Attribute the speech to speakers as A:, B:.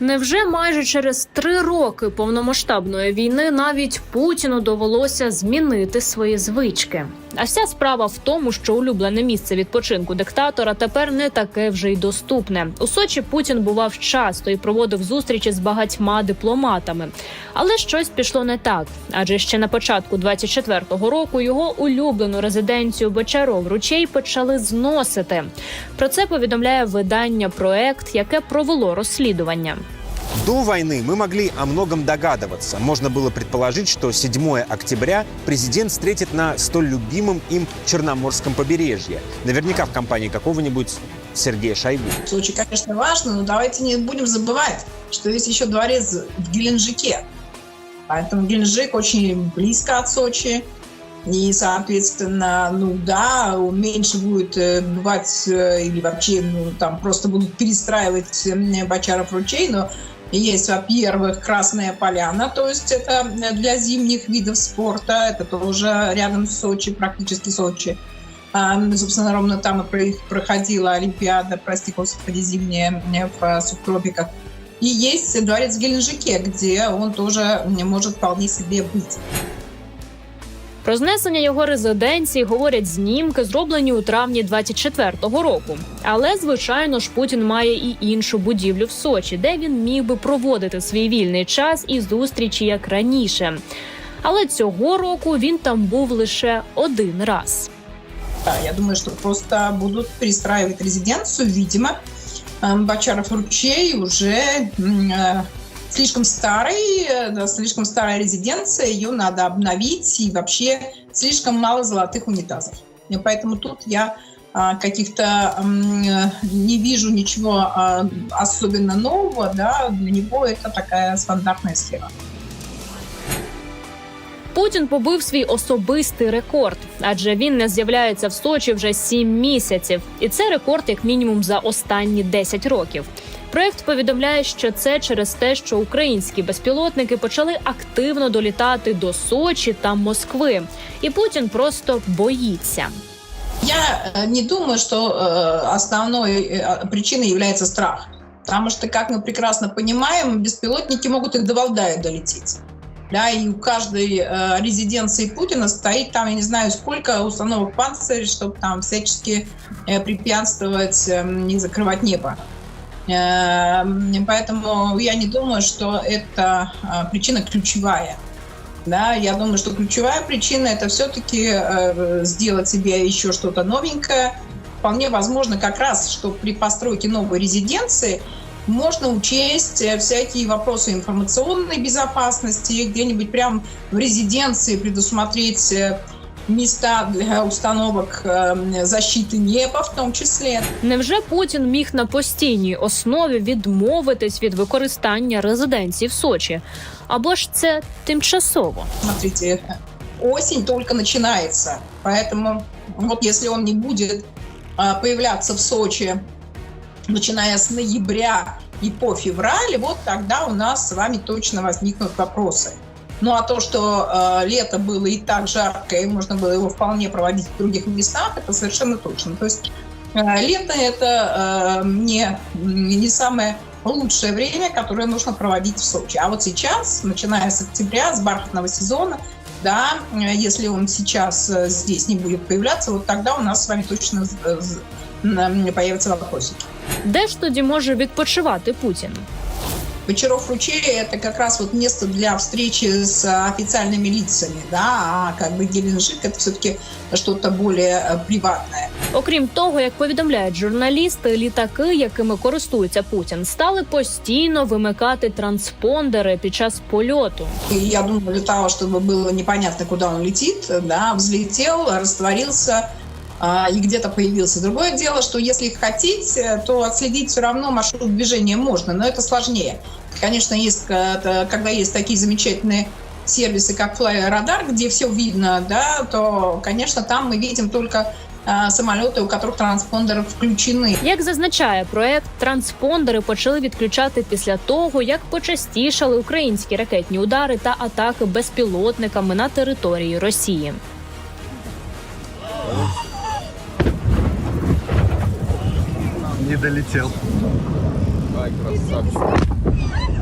A: Невже майже через три роки повномасштабної війни навіть Путіну довелося змінити свої звички? А вся справа в тому, що улюблене місце відпочинку диктатора тепер не таке вже й доступне. У Сочі Путін бував часто і проводив зустрічі з багатьма дипломатами. Але щось пішло не так. Адже ще на початку 24-го року його улюблену резиденцію Бочаров ручей почали зносити. Про це повідомляє видання проект, яке провело розслідування.
B: До войны мы могли о многом догадываться. Можно было предположить, что 7 октября президент встретит на столь любимом им Черноморском побережье. Наверняка в компании какого-нибудь Сергея Шойгу.
C: Сочи, конечно, важно, но давайте не будем забывать, что есть еще дворец в Геленджике. Поэтому Геленджик очень близко от Сочи. И, соответственно, ну да, меньше будет э, бывать э, или вообще ну, там просто будут перестраивать Бочаров ручей, но есть, во-первых, Красная Поляна, то есть это для зимних видов спорта, это тоже рядом с Сочи, практически Сочи. А, собственно, ровно там и про- проходила Олимпиада, прости господи, зимняя э, в субтропиках. И есть дворец в Геленджике, где он тоже может вполне себе быть.
A: Про знесення його резиденції говорять знімки, зроблені у травні 24-го року. Але звичайно ж Путін має і іншу будівлю в Сочі, де він міг би проводити свій вільний час і зустрічі як раніше. Але цього року він там був лише один раз.
C: Я думаю, что просто будут перестраивать резиденцию, видимо. Эм, Бочаров ручей уже э, слишком старый, э, слишком старая резиденция, ее надо обновить, и вообще слишком мало золотых унитазов. И поэтому тут я а, каких-то э, не вижу ничего а, особенно нового, да, для него это такая стандартная схема.
A: Путін побив свій особистий рекорд, адже він не з'являється в Сочі вже сім місяців, і це рекорд як мінімум за останні 10 років. Проект повідомляє, що це через те, що українські безпілотники почали активно долітати до Сочі та Москви, і Путін просто боїться.
C: Я э, не думаю, что э, основной э, причиной является страх. Потому что, как мы прекрасно понимаем, беспилотники могут и до Валдая долететь. Да, и у каждой э, резиденции Путина стоит там, я не знаю, сколько установок панцирь, чтобы там всячески э, препятствовать, э, не закрывать небо. Э, поэтому я не думаю, что это э, причина ключевая. Да, я думаю, что ключевая причина это все-таки э, сделать себе еще что-то новенькое. Вполне возможно, как раз, что при постройке новой резиденции можно учесть э, всякие вопросы информационной безопасности, где-нибудь прям в резиденции предусмотреть э, места для установок э, защиты неба в том числе.
A: Невже Путін міг на постійній основі відмовитись від використання резиденції в Сочі? Або ж це тимчасово?
C: Смотрите, осень только начинается, поэтому вот если он не будет а, появляться в Сочи, Начиная с ноября и по февраль, вот тогда у нас с вами точно возникнут вопросы. Ну а то, что э, лето было и так жарко, и можно было его вполне проводить в других местах, это совершенно точно. То есть э, лето это э, не, не самое лучшее время, которое нужно проводить в Сочи. А вот сейчас, начиная с октября, с бархатного сезона, да, э, если он сейчас э, здесь не будет появляться, вот тогда у нас с вами точно появятся вопросики.
A: Де ж тоді може відпочивати Путін?
C: Вечеров ручей это как раз вот место для встречи с э, официальными лицами, да, а как бы Геленджик это все-таки что-то более э, приватное.
A: Окрім того, як повідомляють журналісти, літаки, якими користується Путін, стали постійно вимикати транспондери під час польоту.
C: И я думаю, для того, чтобы было непонятно, куда он летит, да, взлетел, растворился а, и где-то появился. Другое дело, что если хотите, то отследить все равно маршрут движения можно, но это сложнее. Конечно, есть, э, это- когда есть такие замечательные сервисы, как Fly Radar, где все видно, да, то, конечно, там мы видим только а, самолеты, у которых транспондеры включены.
A: Як зазначає проект, транспондери почали відключати після того, як почастішали українські ракетні удари та атаки безпілотниками на території Росії.
D: Долетел. Ай, красавчик.